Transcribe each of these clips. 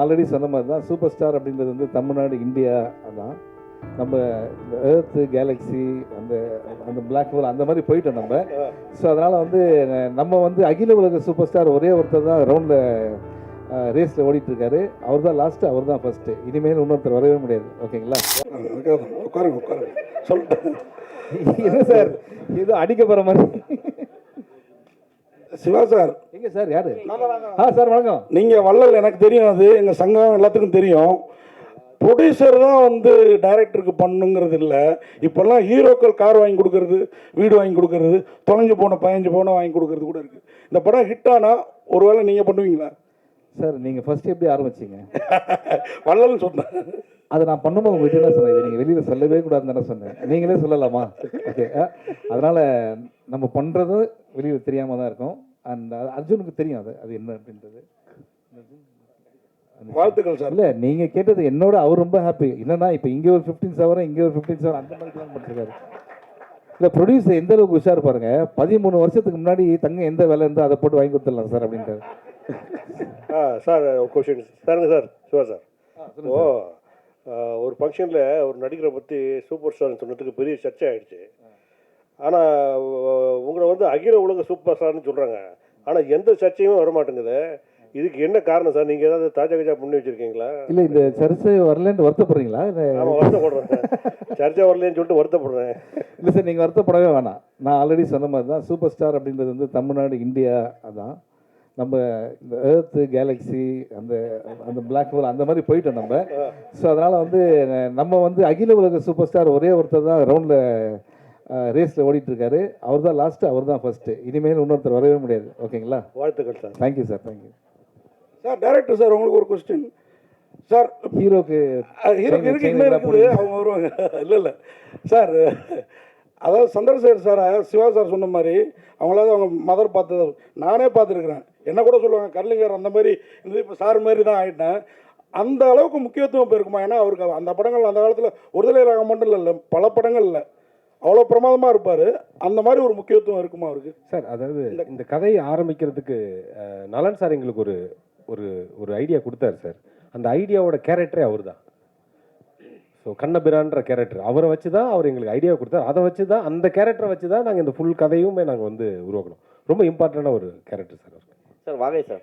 Already சொன்ன மாதிரி தான் சூப்பர் ஸ்டார் அப்படின்றது வந்து தமிழ்நாடு இந்தியா அதான். நம்ம இந்த ஏர்த்து கேலக்ஸி அந்த அந்த பிளாக் ஹோல் அந்த மாதிரி போயிட்டோம் நம்ம. ஸோ அதனால் வந்து நம்ம வந்து அகில உலக சூப்பர் ஸ்டார் ஒரே ஒருத்தர் தான் ரவுண்டில் ரேஸில் ஓடிட்டு இருக்காரு அவர் தான் லாஸ்ட்டு அவர் தான் ஃபஸ்ட்டு இனிமேல் இன்னொருத்தர் வரவே முடியாது. ஓகேங்களா? உட்காருங்க உட்காருங்க. சொல்லிட்டேன் என்ன சார் ஏதோ அடிக்க போகிற மாதிரி. சிவா சார். எங்க சார் யாரு? ஆ சார் வணக்கம். நீங்கள் வள்ளல் எனக்கு தெரியும் அது. எங்கள் சங்கம் எல்லாத்துக்கும் தெரியும். ப்ரொடியூசர் தான் வந்து டைரக்டருக்கு பண்ணுங்கிறது இல்லை. இப்போல்லாம் ஹீரோக்கள் கார் வாங்கி கொடுக்கறது வீடு வாங்கி கொடுக்கறது தொலைஞ்சு போன பதினஞ்சு போன வாங்கி கொடுக்கறது கூட இருக்குது இந்த படம் ஹிட் ஆனால் ஒருவேளை நீங்கள் பண்ணுவீங்களா? சார் நீங்கள் ஃபர்ஸ்ட் எப்படி ஆரம்பிச்சீங்க? வள்ளல்னு சொன்னேன் அதை நான் பண்ணும்போது உங்ககிட்ட என்ன சொன்னேன்? நீங்கள் வெளியில் சொல்லவே கூடாதுன்னு தானே சொன்னேன். நீங்களே சொல்லலாமா? ஓகே அதனால் நம்ம பண்ணுறது வெளியில் தெரியாமல் தான் இருக்கும். அண்ட் அர்ஜுனுக்கு தெரியும் அது அது என்ன அப்படின்றது. வாழ்த்துக்கள் சார். இல்லை நீங்கள் கேட்டது என்னோட அவர் ரொம்ப ஹாப்பி என்னன்னா இப்போ இங்கே ஒரு ஃபிஃப்டீன் சவரம் இங்கே ஒரு ஃபிஃப்டீன் சவரம் அந்த மாதிரி பிளான் பண்ணிருக்காரு. இல்லை ப்ரொடியூசர் எந்த அளவுக்கு உஷார் பாருங்க. பதிமூணு வருஷத்துக்கு முன்னாடி தங்க எந்த வேலை இருந்தோ அதை போட்டு வாங்கி கொடுத்துடலாம் சார் அப்படின்றாரு ஆ சார் கொஷின் சாருங்க சார் சிவா சார். ஓ ஒரு ஃபங்க்ஷனில் ஒரு நடிகரை பற்றி சூப்பர் ஸ்டார்னு சொன்னதுக்கு பெரிய சர்ச்சை ஆயிடுச்சு. ஆனால் உங்களை வந்து அகில உலக சூப்பர் ஸ்டார்னு சொல்கிறாங்க ஆனால் எந்த சர்ச்சையுமே வர மாட்டேங்குது இதுக்கு என்ன காரணம் சார்? நீங்கள் ஏதாவது தாஜா கஜா பண்ணி வச்சுருக்கீங்களா? இல்லை இந்த சர்ச்சை வரலன்ட்டு வருத்தப்படுறீங்களா? இல்லை ஆமாம் வருத்தப்படுறேன் சர்ச்சை வரலன்னு சொல்லிட்டு வருத்தப்படுறேன். இல்லை சார் நீங்கள் வருத்தப்படவே வேணாம். நான் ஆல்ரெடி சொன்ன மாதிரி தான் சூப்பர் ஸ்டார் அப்படின்றது வந்து தமிழ்நாடு இந்தியா அதான். நம்ம இந்த ஏர்த்து கேலக்ஸி அந்த அந்த பிளாக் ஹோல் அந்த மாதிரி போயிட்டோம் நம்ம. ஸோ அதனால் வந்து நம்ம வந்து அகில உலக சூப்பர் ஸ்டார் ஒரே ஒருத்தர் தான் ரவுண்டில் ரேஸில் ஓடிட்டு இருக்காரு அவர் தான் லாஸ்ட்டு அவர் தான் ஃபஸ்ட்டு இனிமேல் இன்னொருத்தர் வரவே முடியாது. ஓகேங்களா? வாழ்த்துக்கள் sir. Thank you sir thank you sir director sir உங்களுக்கு ஒரு கொஸ்டின் சார் ஹீரோக்கு இருக்கு இருக்கு இன்னும் இருக்குது? அவங்க வருவாங்க. இல்லை இல்லை. சார் அதாவது சந்திரசேகர் சார் சிவா சார் சொன்ன மாதிரி அவங்களாவது அவங்க மதர் பார்த்தது. நானே பார்த்துருக்குறேன். என்ன கூட சொல்லுவாங்க கர்லிங்கர் அந்த மாதிரி இந்த இப்போ சார் மாதிரி தான் ஆகிட்டேன் அந்த அளவுக்கு முக்கியத்துவம் இப்போ இருக்குமா ஏன்னா அவருக்கு அந்த படங்கள் அந்த காலத்தில் ஒருதலை ராகம் மட்டும் இல்லை பல படங்கள் இல்லை. அவ்வளோ பிரமாதமாக இருப்பார். அந்த மாதிரி ஒரு முக்கியத்துவம் இருக்குமா அவருக்கு? சார் அதாவது இந்த கதையை ஆரம்பிக்கிறதுக்கு நலன் சார் எங்களுக்கு ஒரு ஒரு ஒரு ஐடியா கொடுத்தாரு சார். அந்த ஐடியாவோட கேரக்டரே அவர் தான் ஸோ கண்ணபிரான்ற கேரக்டர். அவரை வச்சு தான் அவர் எங்களுக்கு ஐடியா கொடுத்தாரு. அதை வச்சு தான் அந்த கேரக்டரை வச்சு தான் நாங்கள் இந்த ஃபுல் கதையுமே நாங்கள் வந்து உருவாக்கணும். ரொம்ப இம்பார்ட்டண்டான ஒரு கேரக்டர் சார் அவர். Sir Vagai sir.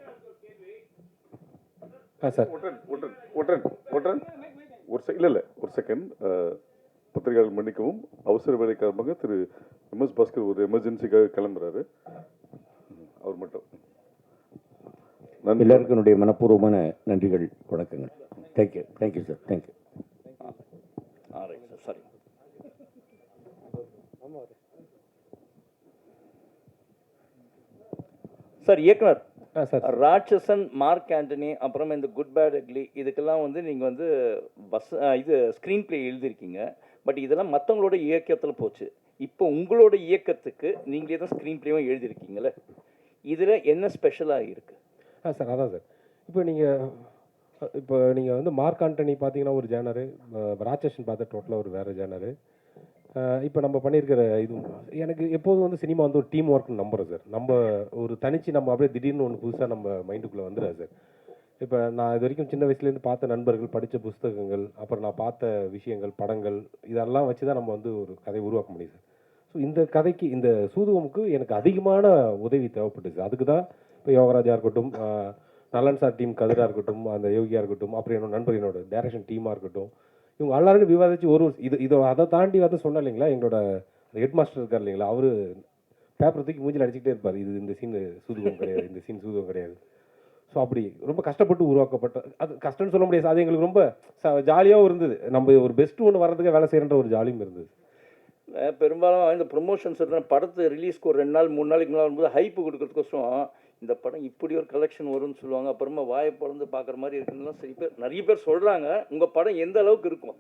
ஆ சார். ஒட்டன் ஒட்டன் ஒட்டன் ஒட்டன் ஒரு செக் இல்லை இல்லை. ஒரு செகண்ட் பத்திரிகையாளர் மன்னிக்கவும். அவசர வேலை காரணமாக திரு எம்எஸ் பாஸ்கர் ஒரு எமர்ஜென்சிக்காக கிளம்புறாரு. அவர் மட்டும். நன்றி. எல்லாருக்கும் என்னுடைய மனப்பூர்வமான நன்றிகள் வணக்கங்கள். Thank you thank you sir thank you ah right sir sorry sir இயக்குனர். ஆ சார் ராட்சசன் மார்க் ஆண்டனி அப்புறம் இந்த குட் பேட் அக்லி இதுக்கெல்லாம் வந்து நீங்கள் வந்து பஸ் இது ஸ்க்ரீன் ப்ளே எழுதியிருக்கீங்க. பட் இதெல்லாம் மற்றவங்களோட இயக்கத்தில் போச்சு. இப்போ உங்களோட இயக்கத்துக்கு நீங்களே தான் ஸ்க்ரீன் ப்ளேவும் எழுதியிருக்கீங்களே இதில் என்ன ஸ்பெஷலாக இருக்குது ஆ சார் அதான் சார். இப்போ நீங்கள் இப்போ நீங்கள் வந்து மார்க் ஆண்டனி பார்த்தீங்கன்னா ஒரு ஜேனரு ராட்சசன் பார்த்து டோட்டலாக ஒரு வேறு ஜேனரு. இப்போ நம்ம பண்ணியிருக்கிற இது எனக்கு எப்போதும் வந்து சினிமா வந்து ஒரு டீம் ஒர்க்னு நம்புகிறோம் சார். நம்ம ஒரு தனிச்சு நம்ம அப்படியே திடீர்னு ஒன்று புதுசாக நம்ம மைண்டுக்குள்ளே வந்துடுறேன் சார். இப்போ நான் இது வரைக்கும் சின்ன வயசுலேருந்து பார்த்த நண்பர்கள் படித்த புஸ்தகங்கள் அப்புறம் நான் பார்த்த விஷயங்கள் படங்கள் இதெல்லாம் வச்சு தான் நம்ம வந்து ஒரு கதை உருவாக்க முடியும் சார் ஸோ இந்த கதைக்கு இந்த சூதுவமுக்கு எனக்கு அதிகமான உதவி தேவைப்பட்டுச்சு. அதுக்கு தான் இப்போ யோகராஜா இருக்கட்டும் நலன் சார் டீம் கதிராக இருக்கட்டும் அந்த யோகியாக இருக்கட்டும் அப்புறம் என்னோட நண்பர் என்னோட டேரக்ஷன் டீமாக இருக்கட்டும் இவங்க எல்லாரும் விவாதிச்சு ஒரு இது இதை அதை தாண்டி வந்து சொன்னேன் இல்லைங்களா எங்களோட ஹெட் மாஸ்டர் இருக்கார் இல்லைங்களா அவர் பேப்பர் தூக்கி மூஞ்சில் அடிச்சுக்கிட்டே இருப்பார். இது இந்த சீன் சூதுவம் கிடையாது இந்த சீன் சூதுவம் கிடையாது. ஸோ அப்படி ரொம்ப கஷ்டப்பட்டு உருவாக்கப்பட்ட அது கஷ்டம்னு சொல்ல முடியாது. அது எங்களுக்கு ரொம்ப ஜாலியாகவும் இருந்தது. நம்ம ஒரு பெஸ்ட் ஒன்று வர்றதுக்கு வேலை செய்யற ஒரு ஜாலியும் இருந்தது. பெரும்பாலும் இந்த ப்ரொமோஷன்ஸ் படத்து ரிலீஸ்க்கு ஒரு ரெண்டு நாள் மூணு நாளைக்கு முன்னாடி வரும்போது ஹைப்பு கொடுக்கறதுக்கோசரம் இந்த படம் இப்படி ஒரு கலெக்ஷன் வரும்னு சொல்லுவாங்க. அப்புறமா வாயை பிறந்து பார்க்குற மாதிரி இருக்குன்னு சில பேர் நிறைய பேர் சொல்கிறாங்க உங்கள் படம் எந்த அளவுக்கு இருக்கும்?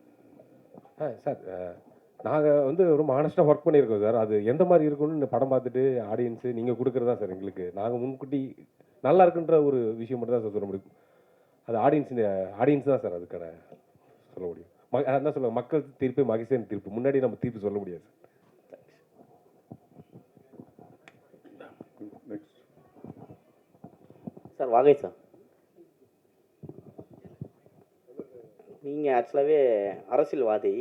ஆ சார் நாங்கள் வந்து ரொம்ப ஆனஸ்ட்டாக ஒர்க் பண்ணியிருக்கோம் சார். அது எந்த மாதிரி இருக்கும்னு இந்த படம் பார்த்துட்டு ஆடியன்ஸு நீங்கள் கொடுக்குறது தான் சார் எங்களுக்கு. நாங்கள் முன்கூட்டி நல்லா இருக்குன்ற ஒரு விஷயம் மட்டும் தான் சார் சொல்ல முடியும். அது ஆடியன்ஸ் ஆடியன்ஸ் தான் சார் அதுக்கான சொல்ல முடியும். ம அதான் சொல்லுவாங்க மக்கள் தீர்ப்பு மகிழ்ச்சியின் தீர்ப்பு. முன்னாடி நம்ம தீர்ப்பு சொல்ல முடியாது சார். நெக்ஸ்ட் சார் வாகை சார். நீங்கள் ஆக்சுவலாகவே அரசியல்வாதி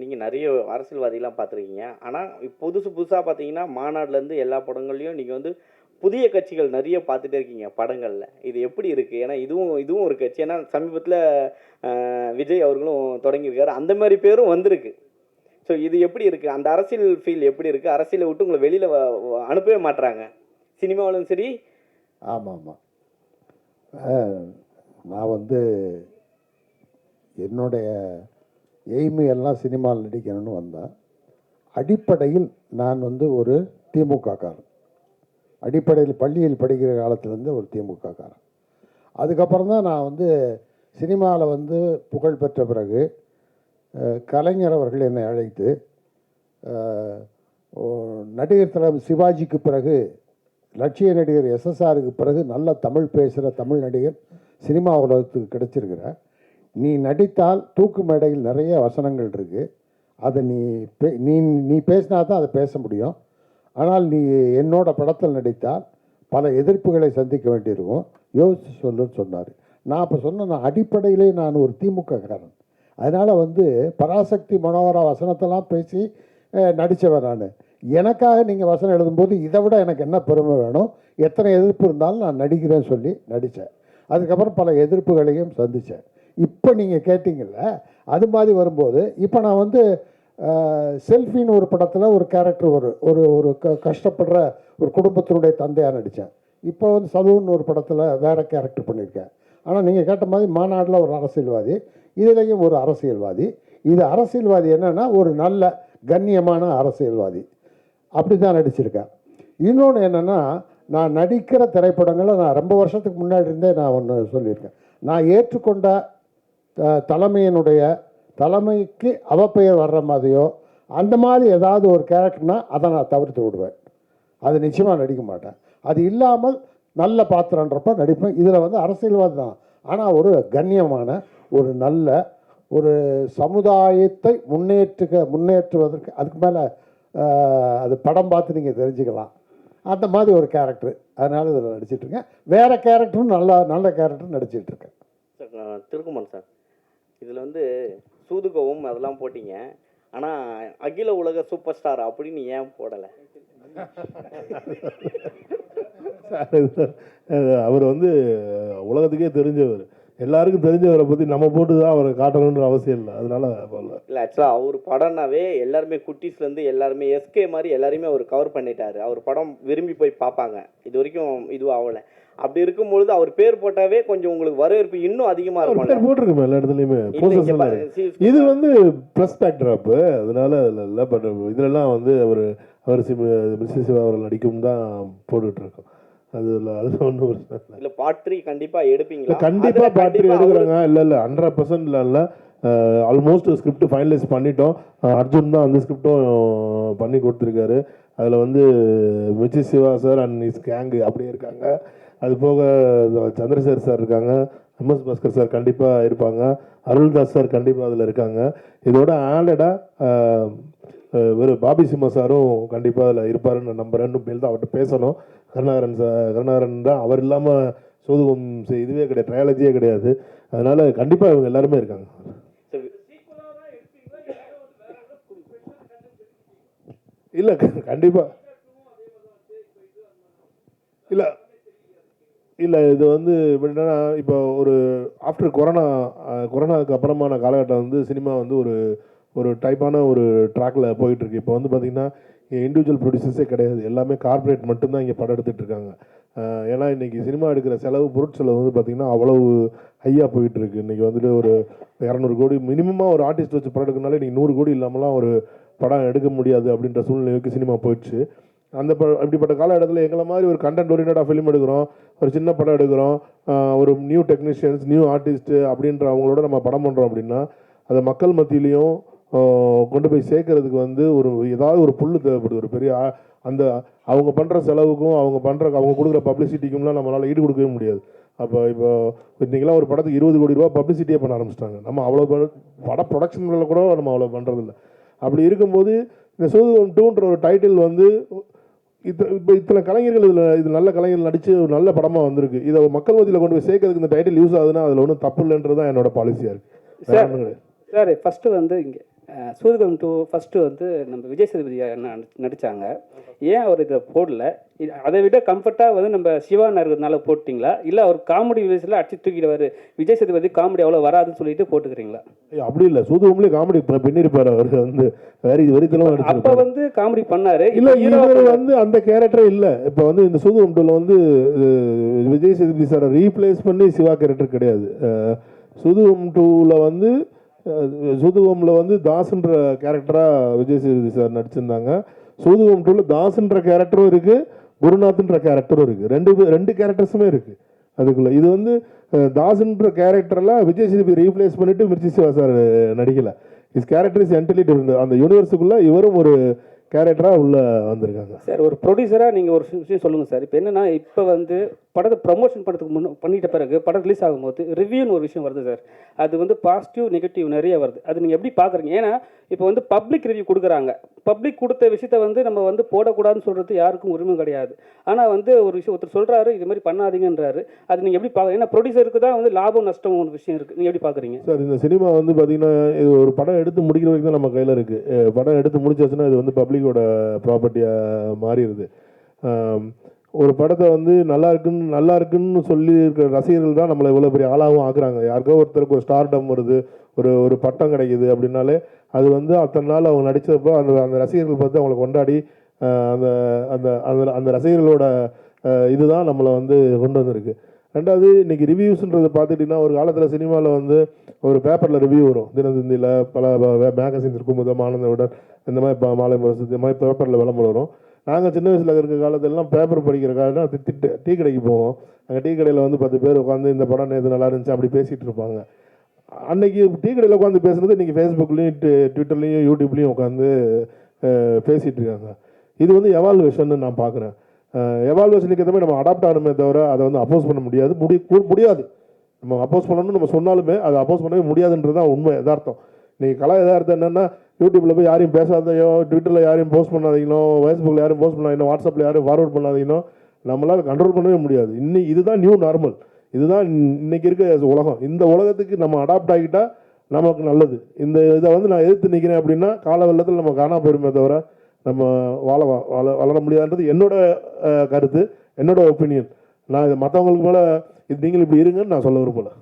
நீங்கள் நிறைய அரசியல்வாதிலாம் பார்த்துருக்கீங்க. ஆனால் புதுசு புதுசாக பார்த்தீங்கன்னா மாநாடுலேருந்து எல்லா படங்கள்லையும் நீங்கள் வந்து புதிய கட்சிகள் நிறைய பார்த்துட்டே இருக்கீங்க படங்களில். இது எப்படி இருக்குது ஏன்னா இதுவும் இதுவும் ஒரு கட்சி. ஏன்னா சமீபத்தில் விஜய் அவர்களும் தொடங்கியிருக்காரு. அந்த மாதிரி பேரும் வந்திருக்கு. ஸோ இது எப்படி இருக்குது அந்த அரசியல் ஃபீல் எப்படி இருக்குது அரசியலை விட்டு உங்களை வெளியில் அனுப்பவே மாட்றாங்க. சினிமாவிலும் சரி. ஆமாம். ஆமாம் நான் வந்து என்னுடைய எய்மு எல்லாம் சினிமாவில் நடிக்கணும்னு வந்தேன். அடிப்படையில் நான் வந்து ஒரு திமுக காரன். அடிப்படையில் பள்ளியில் படிக்கிற காலத்துலேருந்து ஒரு திமுககாரன் அதுக்கப்புறம் தான் நான் வந்து சினிமாவில் வந்து புகழ் பெற்ற பிறகு கலைஞர் அவர்கள் என்னை அழைத்து நடிகர் தலைவர் சிவாஜிக்கு பிறகு லட்சிய நடிகர் எஸ்எஸ்ஆருக்கு பிறகு நல்ல தமிழ் பேசுகிற தமிழ் நடிகர் சினிமா உலகத்துக்கு கிடச்சிருக்கிற நீ நடித்தால் தூக்கு மேடையில் நிறைய வசனங்கள் இருக்குது அதை நீ பே நீ நீ பேசினா தான் அதை பேச முடியும். ஆனால் நீ என்னோட படத்தில் நடித்தால் பல எதிர்ப்புகளை சந்திக்க வேண்டியிருக்கும். யோசிச்சு சொல்லுன்னு சொன்னார். நான் அப்போ சொன்ன நான் அடிப்படையிலே நான் ஒரு திமுககாரன் அதனால் வந்து பராசக்தி மனோகரா வசனத்தெல்லாம் பேசி நடித்தவன் நான். எனக்காக நீங்கள் வசனம் எழுதும்போது இதை விட எனக்கு என்ன பெருமை வேணும்? எத்தனை எதிர்ப்பு இருந்தாலும் நான் நடிக்கிறேன்னு சொல்லி நடித்தேன் அதுக்கப்புறம் பல எதிர்ப்புகளையும் சந்தித்தேன் இப்போ நீங்கள் கேட்டிங்கல்ல அது மாதிரி வரும்போது இப்போ நான் வந்து செல்ஃபின்னு ஒரு படத்தில் ஒரு கேரக்டர் ஒரு ஒரு ஒரு க கஷ்டப்படுற ஒரு குடும்பத்தினுடைய தந்தையாக நடித்தேன் இப்போ வந்து சலூன் ஒரு படத்தில் வேறு கேரக்டர் பண்ணியிருக்கேன். ஆனால் நீங்கள் கேட்ட மாதிரி மாநாட்டில் ஒரு அரசியல்வாதி இதுலேயும் ஒரு அரசியல்வாதி. இது அரசியல்வாதி என்னென்னா ஒரு நல்ல கண்ணியமான அரசியல்வாதி. அப்படி தான் நடிச்சிருக்கேன். இன்னொன்று என்னென்னா நான் நடிக்கிற திரைப்படங்களை நான் ரொம்ப வருஷத்துக்கு முன்னாடி இருந்தே நான் ஒன்று சொல்லியிருக்கேன். நான் ஏற்றுக்கொண்ட த- தலைமையினுடைய தலைமைக்கு அவப்பெயர் வர்ற மாதிரியோ அந்த மாதிரி ஏதாவது ஒரு கேரக்டர்னால் அதை நான் தவிர்த்து விடுவேன். அது நிச்சயமாக நடிக்க மாட்டேன். அது இல்லாமல் நல்ல பாத்திரன்றப்ப நடிப்பேன். இதில் வந்து அரசியல்வாதி தான். ஆனால் ஒரு கண்ணியமான ஒரு நல்ல ஒரு சமுதாயத்தை முன்னேற்றுக முன்னேற்றுவதற்கு அதுக்கு மேலே அது படம் பார்த்து நீங்கள் தெரிஞ்சுக்கலாம். அந்த மாதிரி ஒரு கேரக்டர். அதனால் இதில் நடிச்சிட்ருக்கேன் வேறு கேரக்டரும் நல்ல நல்ல கேரக்டரும் நடிச்சிட்ருக்கேன் சார் நான் திருக்குமன் சார். இதில் வந்து சூதுகவும் அதெல்லாம் போட்டீங்க. ஆனால் அகில உலக சூப்பர் ஸ்டார் அப்படின்னு ஏன் போடலை? அவர் வந்து உலகத்துக்கே தெரிஞ்சவர். எல்லாருக்கும் தெரிஞ்சவரை பற்றி நம்ம போட்டு தான் அவரை காட்டணுன்ற அவசியம் இல்லை. அதனால இல்லை. ஆக்சுவலாக அவர் படம்னாவே எல்லாருமே குட்டீஸ்லேருந்து எல்லாருமே எஸ்கே மாதிரி எல்லாரையுமே அவர் கவர் பண்ணிட்டாரு. அவர் படம் விரும்பி போய் பார்ப்பாங்க. இது வரைக்கும் இதுவும் ஆகலை. அப்படி இருக்கும்பொழுது அவர் பேர் போட்டாவே கொஞ்சம் உங்களுக்கு வரவேற்பு இன்னும் அதிகமாக அவர் இருக்கும் போட்டிருக்கோமே எல்லா இடத்துலையுமே. இல்ல, இது வந்து ப்ளஸ் பேக்ட்ராப்பு அதனால அதில் இல்லை பட் இதுலலாம் வந்து அவர் அவர் மிஸ்ஸஸ் சிவா அவர்கள் நடிக்கும் தான் போட்டுட்டு இருக்கோம் அது இல்லை அது ஒன்றும் பிரச்சனை இல்லை. இல்லை கண்டிப்பாக இல்ல, எடுப்பீங்களா? கண்டிப்பா அதுல பாட்டு கண்டிப்பா அவரு- எடுக்கிறாங்க. இல்ல இல்ல ஹண்ட்ரட் பர்சன்ட் இல்ல ஆல்மோஸ்ட் ஸ்கிரிப்ட் ஃபைனலைஸ் பண்ணிட்டோம். அர்ஜுன் தான் அந்த ஸ்கிரிப்டும் பண்ணி கொடுத்துருக்காரு. அதில் வந்து மிச்சி Siva sir and his gang அப்படியே இருக்காங்க. அது போக சந்திரசேகர் சார் இருக்காங்க எம்எஸ் பாஸ்கர் சார் கண்டிப்பாக இருப்பாங்க அருள்தாஸ் சார் கண்டிப்பாக அதில் இருக்காங்க. இதோட ஆடடாக வெறும் பாபி சிம்மா சாரும் கண்டிப்பாக அதில் இருப்பாருன்னு நான் பேர் தான் அவர்கிட்ட பேசணும். கருணாகரன் சார் கருணாகரன் தான் அவர் இல்லாமல் சோதுகம் இதுவே கிடையாது ட்ரையாலஜியே கிடையாது. அதனால் கண்டிப்பாக இவங்க எல்லாருமே இருக்காங்க. சரி, இல்லை கண்டிப்பாக இல்லை இல்லை இது வந்து எப்படின்னா இப்போ ஒரு ஆஃப்டர் கொரோனா கொரோனாவுக்கு அப்புறமான காலகட்டம் வந்து சினிமா வந்து ஒரு ஒரு டைப்பான ஒரு ட்ராக்ல போயிட்டுருக்கு. இப்போ வந்து பார்த்தீங்கன்னா இங்கே இண்டிவிஜுவல் ப்ரொடியூசர்ஸே கிடையாது. எல்லாமே கார்ப்பரேட் மட்டும்தான் இங்கே படம் எடுத்துகிட்ருக்காங்க ஏன்னா இன்றைக்கி சினிமா எடுக்கிற செலவு பொருட்செலவு வந்து பார்த்திங்கன்னா அவ்வளவு ஹையாக போயிட்டுருக்கு. இன்றைக்கி வந்துட்டு ஒரு இரநூறு கோடி மினிமமாக ஒரு ஆர்டிஸ்ட் வச்சு படம் எடுக்கனாலே இன்றைக்கி நூறு கோடி இல்லாமலாம் ஒரு படம் எடுக்க முடியாது அப்படின்ற சூழ்நிலைக்கு சினிமா போயிடுச்சு. அந்த ப அப்படிப்பட்ட காலகட்டத்தில் எங்களை மாதிரி ஒரு கண்டென்ட் ஓரியன்டாக ஃபிலிம் எடுக்கிறோம். ஒரு சின்ன படம் எடுக்கிறோம். ஒரு நியூ டெக்னீஷியன்ஸ் நியூ ஆர்டிஸ்ட்டு அப்படின்ற அவங்களோட நம்ம படம் பண்ணுறோம் அப்படின்னா அதை மக்கள் மத்தியிலையும் கொண்டு போய் சேர்க்கறதுக்கு வந்து ஒரு ஏதாவது ஒரு புல் தேவைப்படுது. ஒரு பெரிய அந்த அவங்க பண்ணுற செலவுக்கும் அவங்க பண்ணுற அவங்க கொடுக்குற பப்ளிசிட்டிக்கும்லாம் நம்மளால் ஈடு கொடுக்கவே முடியாது. அப்போ இப்போ இன்றைக்கெல்லாம் ஒரு படத்துக்கு இருபது கோடி ரூபா பப்ளிசிட்டியே பண்ண ஆரம்பிச்சிட்டாங்க. நம்ம அவ்வளோ பட- ப்ரொடக்ஷன்களில் கூட நம்ம அவ்வளோ பண்ணுறதில்ல அப்படி இருக்கும்போது இந்த சோதுவம் டூன்ற ஒரு டைட்டில் வந்து இத்த இப்போ இத்தனை கலைஞர்கள் இதில் இது நல்ல கலைஞர்கள் நடித்து ஒரு நல்ல படமாக வந்திருக்கு இதை மக்கள் மத்தியில் கொண்டு போய் சேர்க்கறதுக்கு இந்த டைட்டில் யூஸ் ஆகுதுன்னா அதில் ஒன்றும் தப்பு இல்லைன்றது தான் என்னோட பாலிசியாக இருக்குது சார். சார் ஃபஸ்ட்டு வந்து இங்கே சூதுகம் டூ ஃபஸ்ட்டு வந்து நம்ம விஜய் சேதுபதி நடித்தாங்க ஏன் அவர் இதை போடல? அதை விட கம்ஃபர்ட்டாக வந்து நம்ம சிவா இருக்கிறதுனால போட்டிங்களா? இல்லை அவர் காமெடி வியூஸில் அடிச்சு தூக்கிடுவார் விஜய் சேதுபதி காமெடி அவ்வளோ வராதுன்னு சொல்லிட்டு போட்டுக்கிறீங்களா? அப்படி இல்லை. சூதுவம்லேயே காமெடி பின்னிருப்பார் அவர் வந்து. வேற இது வரித்தனமாக அப்போ வந்து காமெடி பண்ணாரு. இல்ல இவர் வந்து அந்த கேரக்டரே இல்ல. இப்ப வந்து இந்த சூதுவம் டூல வந்து விஜய் சேதுபதி சாரை ரீப்ளேஸ் பண்ணி சிவா கேரக்டர் கிடையாது. அஹ், சூதுவம் டூல வந்து சூதுகோமில் வந்து தாஸ்ன்ற கேரக்டராக விஜய் சேதுபதி சார் நடிச்சிருந்தாங்க. சூதுகோம் டூவில் தாஸ்ன்ற கேரக்டரும் இருக்குது குருநாத்ன்ற கேரக்டரும் இருக்குது ரெண்டு ரெண்டு கேரக்டர்ஸுமே இருக்குது அதுக்குள்ளே. இது வந்து தாஸ்ன்ற கேரக்டரெல்லாம் விஜய் சேதுபதி ரீப்ளேஸ் பண்ணிவிட்டு Mirchi Siva sir நடிக்கலை. His character is entirely different அந்த யூனிவர்ஸுக்குள்ளே இவரும் ஒரு கேரக்டராக உள்ளே வந்திருக்காங்க. சார் ஒரு ப்ரொடியூசராக நீங்கள் ஒரு விஷயம் சொல்லுங்கள் சார். இப்போ என்னென்னா இப்போ வந்து படத்தை ப்ரமோஷன் பண்ணுறதுக்கு முன் பண்ணிட்ட பிறகு படம் ரிலீஸ் ஆகும்போது ரிவ்யூன்னு ஒரு விஷயம் வருது சார் அது வந்து பாசிட்டிவ் நெகட்டிவ் நிறைய வருது. அது நீங்கள் எப்படி பார்க்குறீங்க ஏன்னா இப்போ வந்து பப்ளிக் ரிவ்யூ கொடுக்குறாங்க. பப்ளிக் கொடுத்த விஷயத்த வந்து நம்ம வந்து போடக்கூடாதுன்னு சொல்கிறது யாருக்கும் உரிமை கிடையாது. ஆனால் வந்து ஒரு விஷயம் ஒருத்தர் சொல்கிறாரு இது மாதிரி பண்ணாதீங்கன்றாரு. அது நீங்கள் எப்படி பார்க்க ஏன்னா ப்ரொடியூசருக்கு தான் வந்து லாபம் நஷ்டம் ஒரு விஷயம் இருக்குது நீங்கள் எப்படி பார்க்குறீங்க சார் இந்த சினிமா வந்து பார்த்தீங்கன்னா இது ஒரு படம் எடுத்து முடிக்கிற வரைக்கும் தான் நம்ம கையில் இருக்குது படம் எடுத்து முடிச்சாச்சுன்னா இது வந்து பப்ளிக்கோட ப்ராப்பர்ட்டியாக மாறிடுது. ஒரு படத்தை வந்து நல்லா இருக்குன்னு நல்லா இருக்குன்னு சொல்லி இருக்கிற ரசிகர்கள் தான் நம்மளை இவ்வளோ பெரிய ஆளாகவும் ஆக்குறாங்க. யாருக்கோ ஒருத்தருக்கு ஒரு ஸ்டார்டம் வருது ஒரு ஒரு பட்டம் கிடைக்குது அப்படின்னாலே அது வந்து அத்தனை நாள் அவங்க நடித்தப்போ அந்த அந்த ரசிகர்கள் பார்த்து அவங்கள கொண்டாடி அந்த அந்த அந்த அந்த ரசிகர்களோட இதுதான் நம்மளை வந்து கொண்டு வந்திருக்கு. ரெண்டாவது இன்னைக்கு ரிவ்யூஸ்ன்றது பார்த்துட்டிங்கன்னா ஒரு காலத்தில் சினிமாவில் வந்து ஒரு பேப்பரில் ரிவ்யூ வரும். தினத்தந்தியில் பல மேகசின்ஸ் இருக்கும் முதல் ஆனந்தவுடன் இந்த மாதிரி மாலை முரசு இந்த மாதிரி பேப்பரில் விளம்பரம் வரும். நாங்கள் சின்ன வயசில் இருக்க காலத்திலலாம் பேப்பர் படிக்கிற காலம் திட்டு டீ கடைக்கு போவோம். அங்கே டீ கடையில் வந்து பத்து பேர் உட்காந்து இந்த படம் நேற்று நல்லா இருந்துச்சு அப்படி பேசிகிட்டு இருப்பாங்க. அன்றைக்கி டீ கடையில் உட்காந்து பேசுனது இன்றைக்கி ஃபேஸ்புக்லேயும் ட்விட்டர்லேயும் யூடியூப்லேயும் உட்காந்து பேசிகிட்டு இருக்காங்க. இது வந்து எவால்வேஷன் நான் பார்க்குறேன் எவால்வேஷனுக்கு ஏற்ற மாதிரி நம்ம அடாப்ட் ஆகணுமே தவிர அதை வந்து அப்போஸ் பண்ண முடியாது. முடி முடியாது. நம்ம அப்போஸ் பண்ணணும்னு நம்ம சொன்னாலுமே அதை அப்போஸ் பண்ணவே முடியாதுன்றது தான் உண்மை யதார்த்தம். இன்றைக்கி கலா யதார்த்தம் என்னென்னா யூடியூப்பில் போய் யாரையும் பேசாதையோ ட்விட்டரில் யாரையும் போஸ்ட் பண்ணாதீங்களோ ஃபேஸ்புக்கில் யாரும் போஸ்ட் பண்ணாதீங்களோ வாட்ஸ்அப்பில் யாரும் ஃபார்வர்ட் பண்ணாதீங்களோ நம்மளால் கண்ட்ரோல் பண்ணவே முடியாது. இன்னைக்கு இதுதான் நியூ நார்மல் இதுதான் இன்னைக்கு இருக்க உலகம். இந்த உலகத்துக்கு நம்ம அடாப்ட் ஆகிட்டா நமக்கு நல்லது. இந்த இதை வந்து நான் எதிர்த்து நிற்கிறேன் அப்படின்னா கால வெள்ளத்தில் நம்ம காணா போயிருமே தவிர நம்ம வாழ வா- வாழ வளர முடியாதுன்றது என்னோட கருத்து என்னோட ஒப்பீனியன் நான் இது மற்றவங்களுக்கு மேலே இது நீங்கள் இப்படி இருங்கன்னு நான் சொல்ல விரும்பலை.